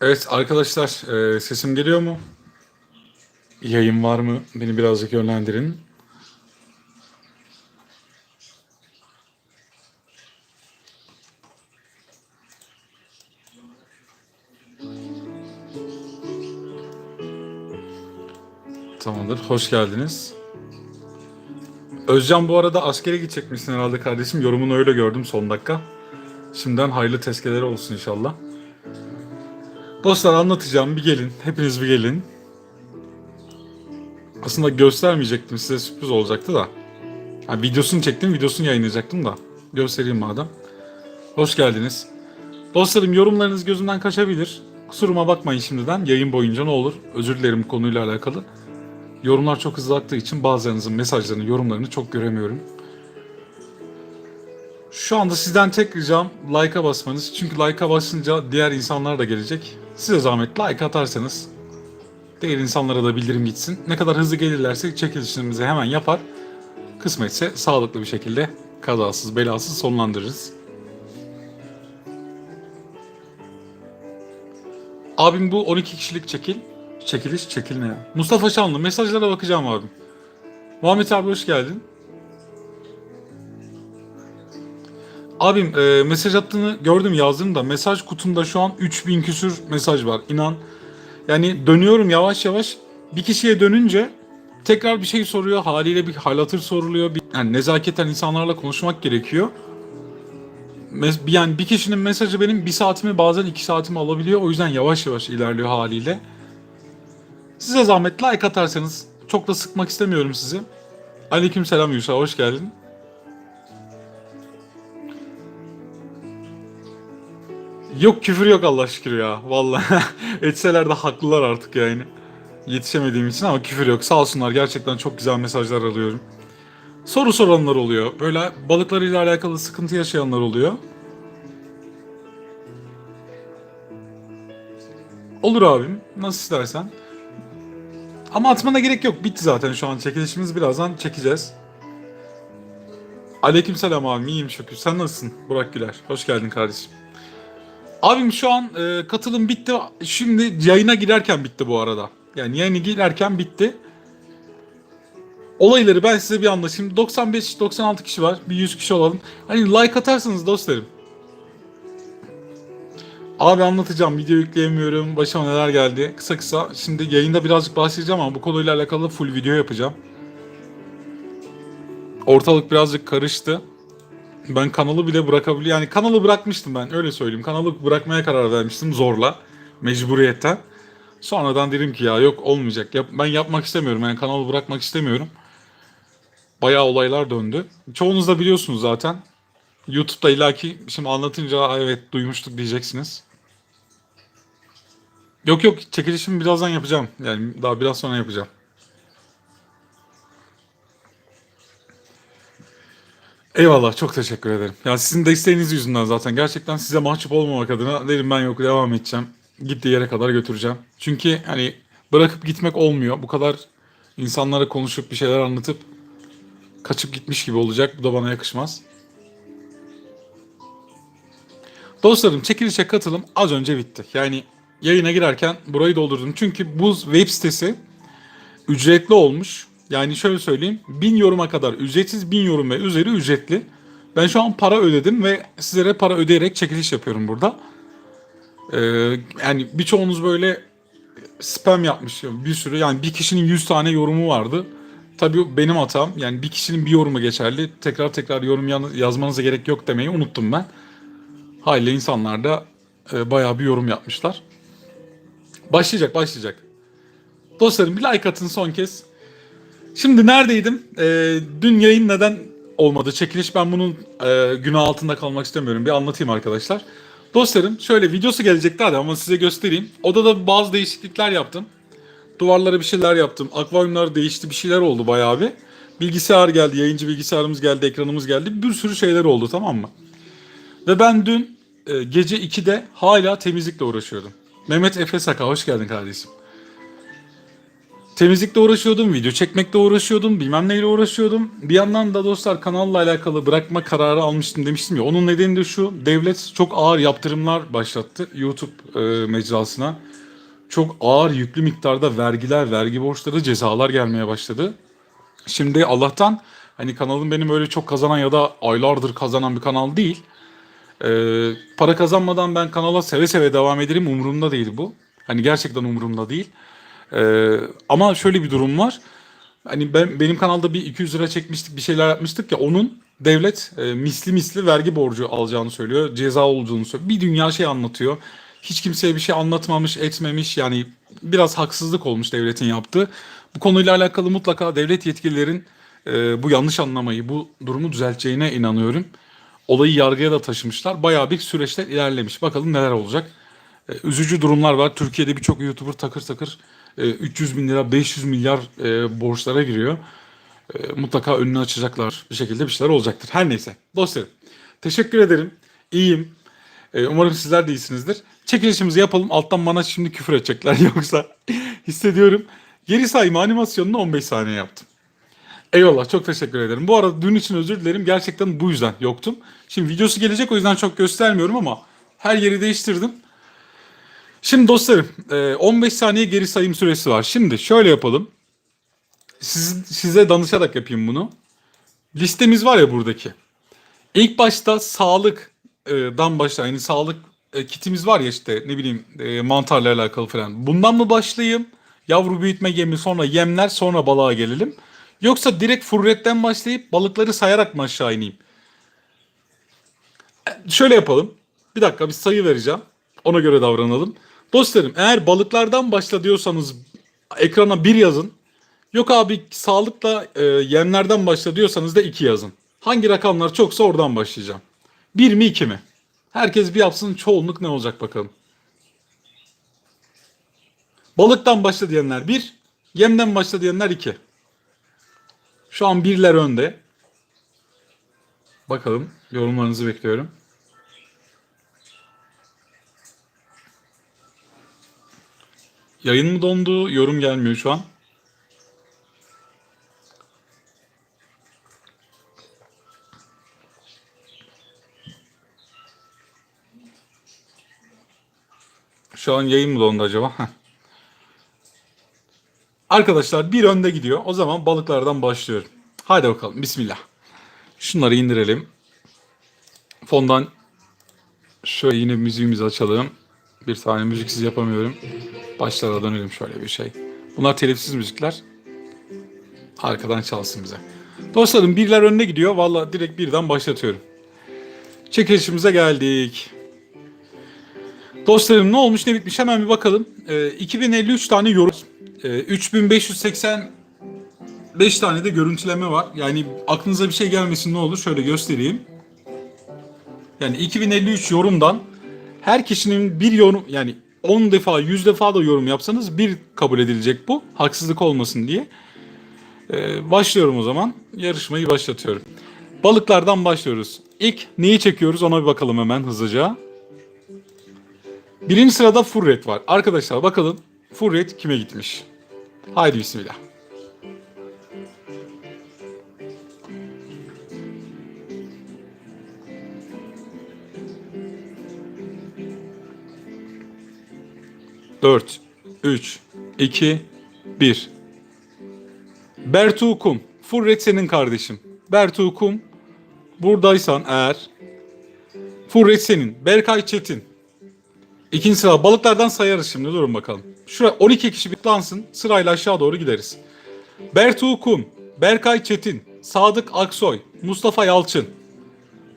Evet arkadaşlar e, sesim geliyor mu? Yayın var mı? Beni birazcık yönlendirin. Tamamdır. Hoş geldiniz. Özcan bu arada askere gidecekmişsin herhalde kardeşim. Yorumunu öyle gördüm son dakika. Şimdiden hayırlı tezkereler olsun inşallah. Dostlar anlatacağım bir gelin. Hepiniz bir gelin. Aslında göstermeyecektim size sürpriz olacaktı da. Ha, videosunu çektim videosunu yayınlayacaktım da. Göstereyim madem. Hoş geldiniz. Dostlarım yorumlarınız gözümden kaçabilir. Kusuruma bakmayın şimdiden. Yayın boyunca ne olur. Özür dilerim konuyla alakalı. Yorumlar çok hızlı aktığı için bazılarınızın mesajlarını, yorumlarını çok göremiyorum. Şu anda sizden tek ricam like'a basmanız. Çünkü like'a basınca diğer insanlar da gelecek. Size zahmet like atarsanız diğer insanlara da bildirim gitsin. Ne kadar hızlı gelirlerse çekilişlerimizi hemen yapar. Kısmetse sağlıklı bir şekilde kazasız belasız sonlandırırız. Abim bu 12 kişilik çekil. Çekiliş çekil ne ya? Mustafa Şanlı mesajlara bakacağım abim. Muhammed abi hoş geldin. Abim e, mesaj attığını gördüm yazdım da mesaj kutumda şu an 3000 küsür mesaj var inan. Yani dönüyorum yavaş yavaş bir kişiye dönünce tekrar bir şey soruyor haliyle bir hal soruluyor. Bir, yani nezaketen insanlarla konuşmak gerekiyor. Mes- Yani bir kişinin mesajı benim bir saatimi bazen iki saatimi alabiliyor. O yüzden yavaş yavaş ilerliyor haliyle. Size zahmet like atarsanız çok da sıkmak istemiyorum sizi. Aleyküm selam Yuşa hoş geldin. Yok küfür yok Allah şükür ya. Vallahi etseler de haklılar artık yani. Yetişemediğim için ama küfür yok. Sağ olsunlar gerçekten çok güzel mesajlar alıyorum. Soru soranlar oluyor. Böyle balıklarıyla alakalı sıkıntı yaşayanlar oluyor. Olur abim. Nasıl istersen. Ama atmana gerek yok. Bitti zaten şu an çekilişimiz. Birazdan çekeceğiz. Aleykümselam abim. İyiyim şükür. Sen nasılsın? Burak Güler. Hoş geldin kardeşim. Abim şu an e, katılım bitti. Şimdi yayına girerken bitti bu arada. Yani yayına girerken bitti. Olayları ben size bir anlatayım. 95-96 kişi var. Bir 100 kişi olalım. Hani like atarsanız dostlarım. Abi anlatacağım. Video yükleyemiyorum. Başıma neler geldi. Kısa kısa. Şimdi yayında birazcık bahsedeceğim ama bu konuyla alakalı full video yapacağım. Ortalık birazcık karıştı. Ben kanalı bile bırakabiliyor. Yani kanalı bırakmıştım ben öyle söyleyeyim. Kanalı bırakmaya karar vermiştim zorla. Mecburiyetten. Sonradan dedim ki ya yok olmayacak. Yap, ben yapmak istemiyorum. Yani kanalı bırakmak istemiyorum. Bayağı olaylar döndü. Çoğunuz da biliyorsunuz zaten. YouTube'da ilaki şimdi anlatınca "Aa, evet duymuştuk diyeceksiniz. Yok yok çekilişimi birazdan yapacağım. Yani daha biraz sonra yapacağım. Eyvallah çok teşekkür ederim. Ya sizin desteğiniz yüzünden zaten gerçekten size mahcup olmamak adına dedim ben yok devam edeceğim. Gittiği yere kadar götüreceğim. Çünkü hani bırakıp gitmek olmuyor. Bu kadar insanlara konuşup bir şeyler anlatıp kaçıp gitmiş gibi olacak. Bu da bana yakışmaz. Dostlarım çekilişe katılım az önce bitti. Yani yayına girerken burayı doldurdum. Çünkü bu web sitesi ücretli olmuş. Yani şöyle söyleyeyim. 1000 yoruma kadar ücretsiz, 1000 yorum ve üzeri ücretli. Ben şu an para ödedim ve sizlere para ödeyerek çekiliş yapıyorum burada. Ee, yani birçoğunuz böyle spam yapmış bir sürü. Yani bir kişinin 100 tane yorumu vardı. Tabii benim hatam. Yani bir kişinin bir yorumu geçerli. Tekrar tekrar yorum yazmanıza gerek yok demeyi unuttum ben. Haliyle insanlar da e, bayağı bir yorum yapmışlar. Başlayacak başlayacak. Dostlarım bir like atın son kez. Şimdi neredeydim? Ee, dün yayın neden olmadı? Çekiliş ben bunun e, günah altında kalmak istemiyorum. Bir anlatayım arkadaşlar. Dostlarım şöyle videosu gelecekti hadi ama size göstereyim. Odada bazı değişiklikler yaptım. Duvarlara bir şeyler yaptım. Akvaryumlar değişti bir şeyler oldu bayağı bir. Bilgisayar geldi, yayıncı bilgisayarımız geldi, ekranımız geldi. Bir sürü şeyler oldu tamam mı? Ve ben dün e, gece 2'de hala temizlikle uğraşıyordum. Mehmet Efe Saka hoş geldin kardeşim. Temizlikle uğraşıyordum, video çekmekle uğraşıyordum, bilmem neyle uğraşıyordum. Bir yandan da dostlar kanalla alakalı bırakma kararı almıştım demiştim ya. Onun nedeni de şu, devlet çok ağır yaptırımlar başlattı YouTube e, mecrasına. Çok ağır yüklü miktarda vergiler, vergi borçları, cezalar gelmeye başladı. Şimdi Allah'tan hani kanalım benim öyle çok kazanan ya da aylardır kazanan bir kanal değil. Ee, para kazanmadan ben kanala seve seve devam ederim. Umurumda değil bu. Hani gerçekten umurumda değil. Ee, ama şöyle bir durum var. Hani ben benim kanalda bir 200 lira çekmiştik, bir şeyler yapmıştık ya onun devlet e, misli misli vergi borcu alacağını söylüyor. Ceza olduğunu söylüyor. Bir dünya şey anlatıyor. Hiç kimseye bir şey anlatmamış, etmemiş. Yani biraz haksızlık olmuş devletin yaptığı. Bu konuyla alakalı mutlaka devlet yetkililerin e, bu yanlış anlamayı, bu durumu düzelteceğine inanıyorum. Olayı yargıya da taşımışlar. Bayağı bir süreçler ilerlemiş. Bakalım neler olacak. E, üzücü durumlar var. Türkiye'de birçok YouTuber takır takır e, 300 bin lira, 500 milyar e, borçlara giriyor. E, mutlaka önünü açacaklar. Bir şekilde bir şeyler olacaktır. Her neyse. Dostlarım teşekkür ederim. İyiyim. E, umarım sizler de iyisinizdir. Çekilişimizi yapalım. Alttan bana şimdi küfür edecekler. Yoksa hissediyorum. Geri sayma animasyonunu 15 saniye yaptım. Eyvallah çok teşekkür ederim. Bu arada dün için özür dilerim. Gerçekten bu yüzden yoktum. Şimdi videosu gelecek o yüzden çok göstermiyorum ama her yeri değiştirdim. Şimdi dostlarım e, 15 saniye geri sayım süresi var. Şimdi şöyle yapalım. Siz, size danışarak yapayım bunu. Listemiz var ya buradaki. İlk başta sağlıktan başla. Yani sağlık e, kitimiz var ya işte ne bileyim e, mantarla alakalı falan. Bundan mı başlayayım? Yavru büyütme gemi sonra yemler sonra balığa gelelim. Yoksa direkt furretten başlayıp balıkları sayarak mı aşağı ineyim? E, Şöyle yapalım. Bir dakika bir sayı vereceğim. Ona göre davranalım. Dostlarım eğer balıklardan başla diyorsanız ekrana bir yazın. Yok abi sağlıkla e, yemlerden başla diyorsanız da iki yazın. Hangi rakamlar çoksa oradan başlayacağım. Bir mi iki mi? Herkes bir yapsın çoğunluk ne olacak bakalım. Balıktan başla diyenler bir, yemden başla diyenler iki. Şu an birler önde. Bakalım yorumlarınızı bekliyorum. Yayın mı dondu? Yorum gelmiyor şu an. Şu an yayın mı dondu acaba? Arkadaşlar bir önde gidiyor. O zaman balıklardan başlıyorum. Haydi bakalım. Bismillah. Şunları indirelim. Fondan şöyle yine müziğimizi açalım. Bir tane müziksiz yapamıyorum. Başlara dönelim şöyle bir şey. Bunlar telifsiz müzikler. Arkadan çalsın bize. Dostlarım birler önde gidiyor. Valla direkt birden başlatıyorum. Çekilişimize geldik. Dostlarım ne olmuş ne bitmiş hemen bir bakalım. Ee, 2053 tane yorum. Ee, 3585 tane de görüntüleme var. Yani aklınıza bir şey gelmesin ne olur şöyle göstereyim. Yani 2053 yorumdan her kişinin bir yorum yani 10 defa 100 defa da yorum yapsanız bir kabul edilecek bu. Haksızlık olmasın diye. Ee, başlıyorum o zaman. Yarışmayı başlatıyorum. Balıklardan başlıyoruz. İlk neyi çekiyoruz ona bir bakalım hemen hızlıca. Birinci sırada Furret var. Arkadaşlar bakalım Furret kime gitmiş? Haydi bismillah. Dört, üç, iki, bir. Bertu Kum. Furret senin kardeşim. Bertu Kum. Buradaysan eğer. Furret senin. Berkay Çetin. İkinci sıra balıklardan sayarız şimdi durun bakalım. Şuraya 12 kişi bitlansın sırayla aşağı doğru gideriz. Bertu Kun, Berkay Çetin, Sadık Aksoy, Mustafa Yalçın,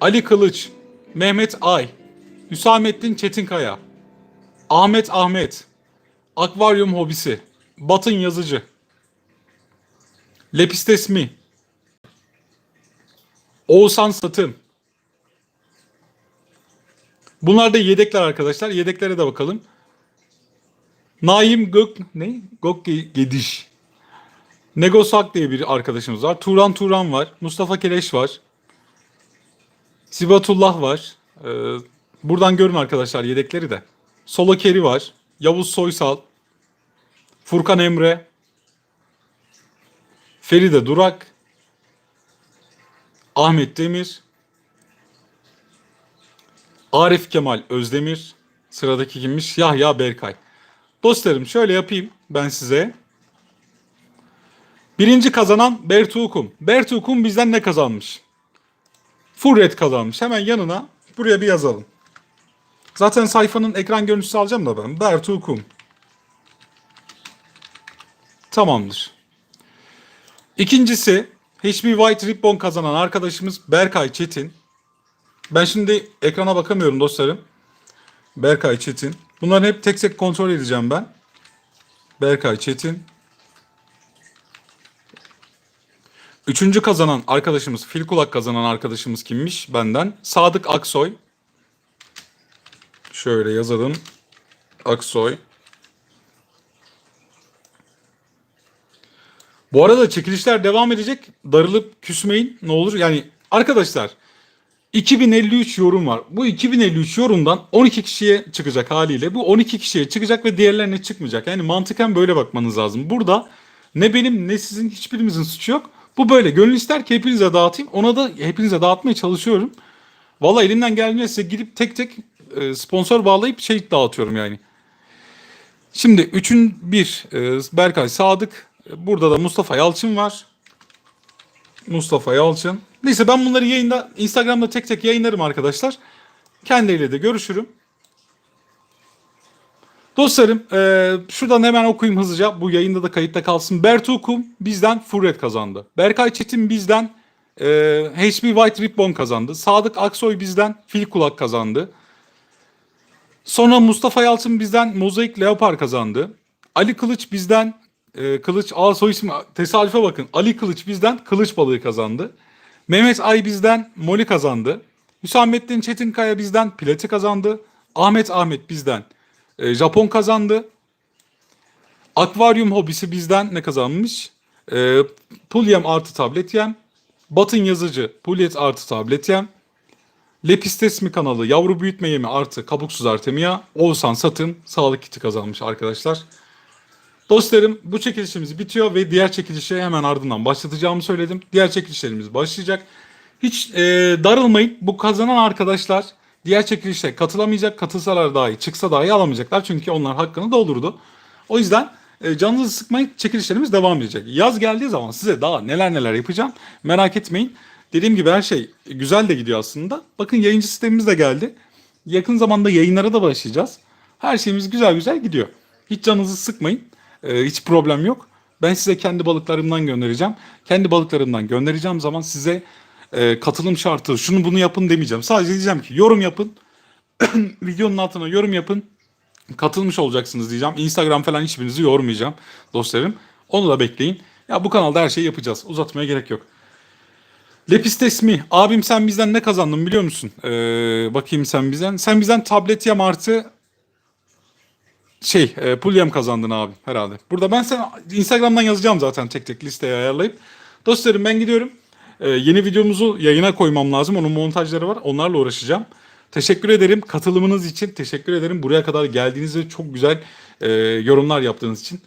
Ali Kılıç, Mehmet Ay, Hüsamettin Çetinkaya, Ahmet Ahmet, Akvaryum Hobisi, Batın Yazıcı, Lepistes Mi, Oğuzhan Satın, Bunlar da yedekler arkadaşlar. Yedeklere de bakalım. Naim Gök ne? Gök Gediş. Negosak diye bir arkadaşımız var. Turan Turan var. Mustafa Keleş var. Sibatullah var. Ee, buradan görün arkadaşlar yedekleri de. Solo Keri var. Yavuz Soysal. Furkan Emre. Feride Durak, Ahmet Demir, Arif Kemal Özdemir, sıradaki kimmiş? Yahya Berkay. Dostlarım şöyle yapayım ben size. Birinci kazanan Bertukum. Bertukum bizden ne kazanmış? Full kazanmış. Hemen yanına buraya bir yazalım. Zaten sayfanın ekran görüntüsü alacağım da ben. Bertukum. Tamamdır. İkincisi HB White Ribbon kazanan arkadaşımız Berkay Çetin. Ben şimdi ekrana bakamıyorum dostlarım. Berkay Çetin. Bunları hep tek tek kontrol edeceğim ben. Berkay Çetin. Üçüncü kazanan arkadaşımız, fil kulak kazanan arkadaşımız kimmiş benden? Sadık Aksoy. Şöyle yazalım. Aksoy. Bu arada çekilişler devam edecek. Darılıp küsmeyin ne olur. Yani arkadaşlar 2053 yorum var. Bu 2053 yorumdan 12 kişiye çıkacak haliyle. Bu 12 kişiye çıkacak ve diğerlerine çıkmayacak. Yani mantıken böyle bakmanız lazım. Burada ne benim ne sizin hiçbirimizin suçu yok. Bu böyle. Gönül ister ki hepinize dağıtayım. Ona da hepinize dağıtmaya çalışıyorum. Valla elimden geldiğince size gidip tek tek e, sponsor bağlayıp şey dağıtıyorum yani. Şimdi üçün bir e, Berkay Sadık. Burada da Mustafa Yalçın var. Mustafa Yalçın. Neyse ben bunları yayında Instagram'da tek tek yayınlarım arkadaşlar. Kendileriyle de görüşürüm. Dostlarım e, şuradan hemen okuyayım hızlıca. Bu yayında da kayıtta kalsın. Bertukum bizden Furret kazandı. Berkay Çetin bizden e, HB White Ribbon kazandı. Sadık Aksoy bizden Fil Kulak kazandı. Sonra Mustafa Yalçın bizden Mozaik Leopar kazandı. Ali Kılıç bizden e, Kılıç A soy ismi tesadüfe bakın. Ali Kılıç bizden Kılıç balığı kazandı. Mehmet Ay bizden Moli kazandı. Hüsamettin Çetinkaya bizden Plati kazandı. Ahmet Ahmet bizden e, Japon kazandı. Akvaryum hobisi bizden ne kazanmış? E, Pulyem artı tablet yem. Batın yazıcı Pulyet artı tablet yem. Lepistesmi kanalı yavru büyütme yemi artı kabuksuz artemia. Oğuzhan Satın sağlık kiti kazanmış arkadaşlar. Dostlarım bu çekilişimiz bitiyor ve diğer çekilişe hemen ardından başlatacağımı söyledim. Diğer çekilişlerimiz başlayacak. Hiç e, darılmayın. Bu kazanan arkadaşlar diğer çekilişe katılamayacak. Katılsalar dahi çıksa dahi alamayacaklar. Çünkü onlar hakkını doldurdu. O yüzden e, canınızı sıkmayın. Çekilişlerimiz devam edecek. Yaz geldiği zaman size daha neler neler yapacağım. Merak etmeyin. Dediğim gibi her şey güzel de gidiyor aslında. Bakın yayıncı sistemimiz de geldi. Yakın zamanda yayınlara da başlayacağız. Her şeyimiz güzel güzel gidiyor. Hiç canınızı sıkmayın. Ee, hiç problem yok. Ben size kendi balıklarımdan göndereceğim. Kendi balıklarımdan göndereceğim zaman size e, katılım şartı şunu bunu yapın demeyeceğim. Sadece diyeceğim ki yorum yapın. Videonun altına yorum yapın. Katılmış olacaksınız diyeceğim. Instagram falan hiçbirinizi yormayacağım dostlarım. Onu da bekleyin. Ya bu kanalda her şeyi yapacağız. Uzatmaya gerek yok. Lepistes mi? Abim sen bizden ne kazandın biliyor musun? Ee, bakayım sen bizden. Sen bizden tablet yam artı şey e, Pulyam kazandın abi herhalde. Burada ben sana Instagram'dan yazacağım zaten tek tek listeye ayarlayıp. Dostlarım ben gidiyorum. Ee, yeni videomuzu yayına koymam lazım. Onun montajları var. Onlarla uğraşacağım. Teşekkür ederim katılımınız için. Teşekkür ederim. Buraya kadar geldiğiniz ve çok güzel e, yorumlar yaptığınız için.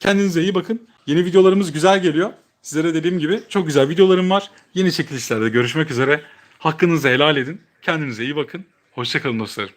Kendinize iyi bakın. Yeni videolarımız güzel geliyor. Sizlere dediğim gibi çok güzel videolarım var. Yeni çekilişlerde görüşmek üzere. Hakkınızı helal edin. Kendinize iyi bakın. Hoşçakalın dostlarım.